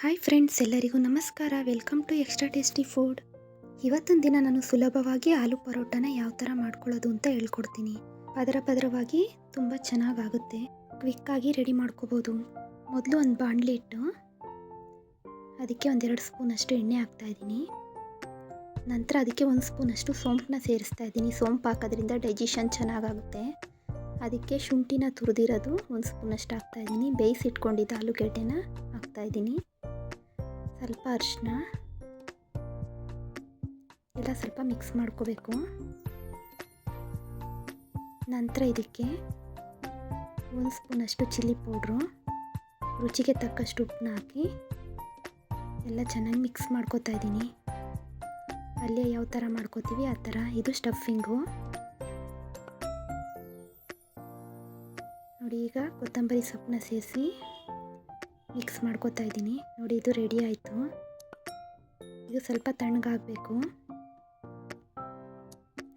Hi friends, ಎಲ್ಲರಿಗೂ ನಮಸ್ಕಾರ. Welcome to extra tasty food. ಇವತ್ತೊಂದು ದಿನ ನಾನು ಸುಲಭವಾಗಿ ಆಲೂ ಪರೋಟನ ಯಾವ ಥರ ಮಾಡ್ಕೊಳ್ಳೋದು ಅಂತ ಹೇಳ್ಕೊಡ್ತೀನಿ. ಪದರ ಪದರವಾಗಿ ತುಂಬ ಚೆನ್ನಾಗಾಗುತ್ತೆ. ಕ್ವಿಕ್ಕಾಗಿ ರೆಡಿ ಮಾಡ್ಕೋಬೋದು. ಮೊದಲು ಒಂದು ಬಾಣಲಿ ಇಟ್ಟು ಅದಕ್ಕೆ ಒಂದೆರಡು ಸ್ಪೂನಷ್ಟು ಎಣ್ಣೆ ಹಾಕ್ತಾ ಇದ್ದೀನಿ. ನಂತರ ಅದಕ್ಕೆ ಒಂದು ಸ್ಪೂನಷ್ಟು ಸೋಂಪನ್ನ ಸೇರಿಸ್ತಾ ಇದ್ದೀನಿ. ಸೋಂಪು ಹಾಕೋದ್ರಿಂದ ಡೈಜೆಷನ್ ಚೆನ್ನಾಗಾಗುತ್ತೆ. ಅದಕ್ಕೆ ಶುಂಠಿನ ತುರಿದಿರೋದು ಒಂದು ಸ್ಪೂನಷ್ಟು ಹಾಕ್ತಾ ಇದ್ದೀನಿ. ಬೇಯಿಸಿಟ್ಕೊಂಡಿದ್ದ ಆಲೂಗೆಡ್ಡೆನ ಹಾಕ್ತಾ ಇದ್ದೀನಿ. ಸ್ವಲ್ಪ ಅರಿಶಿನ. ಎಲ್ಲ ಸ್ವಲ್ಪ ಮಿಕ್ಸ್ ಮಾಡ್ಕೋಬೇಕು. ನಂತರ ಇದಕ್ಕೆ ಒಂದು ಸ್ಪೂನಷ್ಟು ಚಿಲ್ಲಿ ಪೌಡ್ರು ರುಚಿಗೆ ತಕ್ಕಷ್ಟು ಉಪ್ಪನ್ನ ಹಾಕಿ ಎಲ್ಲ ಚೆನ್ನಾಗಿ ಮಿಕ್ಸ್ ಮಾಡ್ಕೋತಾ ಇದ್ದೀನಿ. ಪಲ್ಯ ಯಾವ ಥರ ಮಾಡ್ಕೋತೀವಿ, ಆ ಥರ ಇದು ಸ್ಟಫಿಂಗು ನೋಡಿ ಈಗ ಕೊತ್ತಂಬರಿ ಸೊಪ್ಪನ್ನ ಸೇರಿಸಿ ಮಿಕ್ಸ್ ಮಾಡ್ಕೋತಾ ಇದ್ದೀನಿ. ನೋಡಿ, ಇದು ರೆಡಿ ಆಯಿತು. ಇದು ಸ್ವಲ್ಪ ತಣ್ಣಗಾಗಬೇಕು.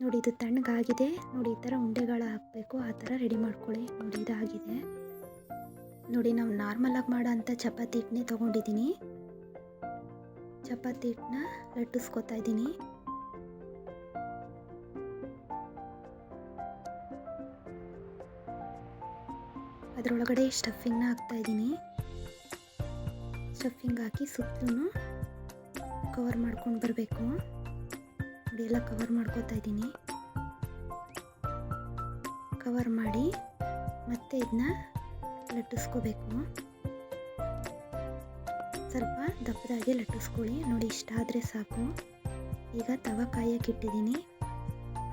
ನೋಡಿ, ಇದು ತಣ್ಣಗಾಗಿದೆ. ನೋಡಿ, ಈ ಥರ ಉಂಡೆಗಳು ಹಾಕಬೇಕು. ಆ ಥರ ರೆಡಿ ಮಾಡ್ಕೊಳ್ಳಿ. ನೋಡಿ, ಇದಾಗಿದೆ. ನೋಡಿ, ನಾವು ನಾರ್ಮಲಾಗಿ ಮಾಡೋ ಅಂಥ ಚಪಾತಿ ಹಿಟ್ಟನ್ನೇ ತೊಗೊಂಡಿದ್ದೀನಿ. ಚಪಾತಿ ಹಿಟ್ಟನ್ನ ಲಟ್ಟಿಸ್ಕೊತಾ ಇದ್ದೀನಿ. ಅದರೊಳಗಡೆ ಸ್ಟಫಿಂಗ್ನ ಹಾಕ್ತಾ ಇದ್ದೀನಿ. ಸ್ಟಫಿಂಗ್ ಹಾಕಿ ಸುತ್ತಲೂ ಕವರ್ ಮಾಡ್ಕೊಂಡು ಬರಬೇಕು. ನೋಡಿ ಎಲ್ಲ ಕವರ್ ಮಾಡ್ಕೋತಾ ಇದ್ದೀನಿ. ಕವರ್ ಮಾಡಿ ಮತ್ತೆ ಇದನ್ನ ಲಟ್ಟಿಸ್ಕೋಬೇಕು. ಸ್ವಲ್ಪ ದಪ್ಪದಾಗಿ ಲಟ್ಟಿಸ್ಕೊಳ್ಳಿ. ನೋಡಿ, ಇಷ್ಟ ಆದರೆ ಸಾಕು. ಈಗ ತವ ಕಾಯಕ್ಕೆ ಇಟ್ಟಿದ್ದೀನಿ.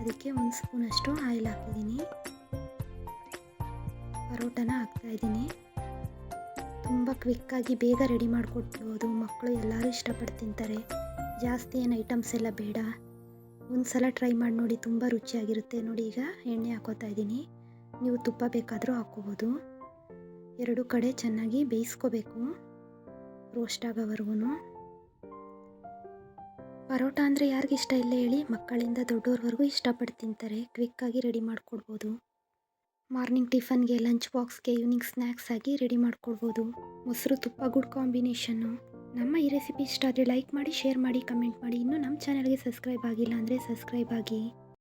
ಅದಕ್ಕೆ ಒಂದು ಸ್ಪೂನಷ್ಟು ಆಯಿಲ್ ಹಾಕಿದ್ದೀನಿ ಪರೋಟನ ಹಾಕ್ತಾ ಇದ್ದೀನಿ. ತುಂಬ ಕ್ವಿಕ್ಕಾಗಿ ಬೇಗ ರೆಡಿ ಮಾಡಿಕೊಡ್ಬೋದು ಮಕ್ಕಳು ಎಲ್ಲರೂ ಇಷ್ಟಪಟ್ಟು ತಿಂತಾರೆ ಜಾಸ್ತಿ ಏನು ಐಟಮ್ಸ್ ಎಲ್ಲ ಬೇಡ. ಒಂದು ಸಲ ಟ್ರೈ ಮಾಡಿ ನೋಡಿ ತುಂಬ ರುಚಿಯಾಗಿರುತ್ತೆ. ನೋಡಿ ಈಗ ಎಣ್ಣೆ ಹಾಕೋತಾ ಇದ್ದೀನಿ. ನೀವು ತುಪ್ಪ ಬೇಕಾದರೂ ಹಾಕ್ಕೋಬೋದು. ಎರಡು ಕಡೆ ಚೆನ್ನಾಗಿ ಬೇಯಿಸ್ಕೋಬೇಕು. ರೋಸ್ಟ್ ಆಗೋವರೆಗೂ ಪರೋಟ ಅಂದರೆ ಯಾರಿಗಿಷ್ಟ ಇಲ್ಲ ಹೇಳಿ ಮಕ್ಕಳಿಂದ ದೊಡ್ಡವ್ರವರೆಗೂ ಇಷ್ಟಪಟ್ಟು ತಿಂತಾರೆ ಕ್ವಿಕ್ಕಾಗಿ ರೆಡಿ ಮಾಡಿಕೊಡ್ಬೋದು. ಮಾರ್ನಿಂಗ್ ಟಿಫನ್ಗೆ, ಲಂಚ್ ಬಾಕ್ಸ್ಗೆ, ಈವ್ನಿಂಗ್ ಸ್ನ್ಯಾಕ್ಸ್ ಆಗಿ ರೆಡಿ ಮಾಡ್ಕೊಳ್ಬೋದು ಮೊಸರು ತುಪ್ಪ ಗುಡ್ ಕಾಂಬಿನೇಷನ್ನು. ನಮ್ಮ ಈ ರೆಸಿಪಿ ಇಷ್ಟ ಆದರೆ ಲೈಕ್ ಮಾಡಿ, ಶೇರ್ ಮಾಡಿ, ಕಮೆಂಟ್ ಮಾಡಿ. ಇನ್ನೂ ನಮ್ಮ ಚಾನಲ್ಗೆ ಸಬ್ಸ್ಕ್ರೈಬ್ ಆಗಿಲ್ಲ ಅಂದರೆ ಸಬ್ಸ್ಕ್ರೈಬ್ ಆಗಿ.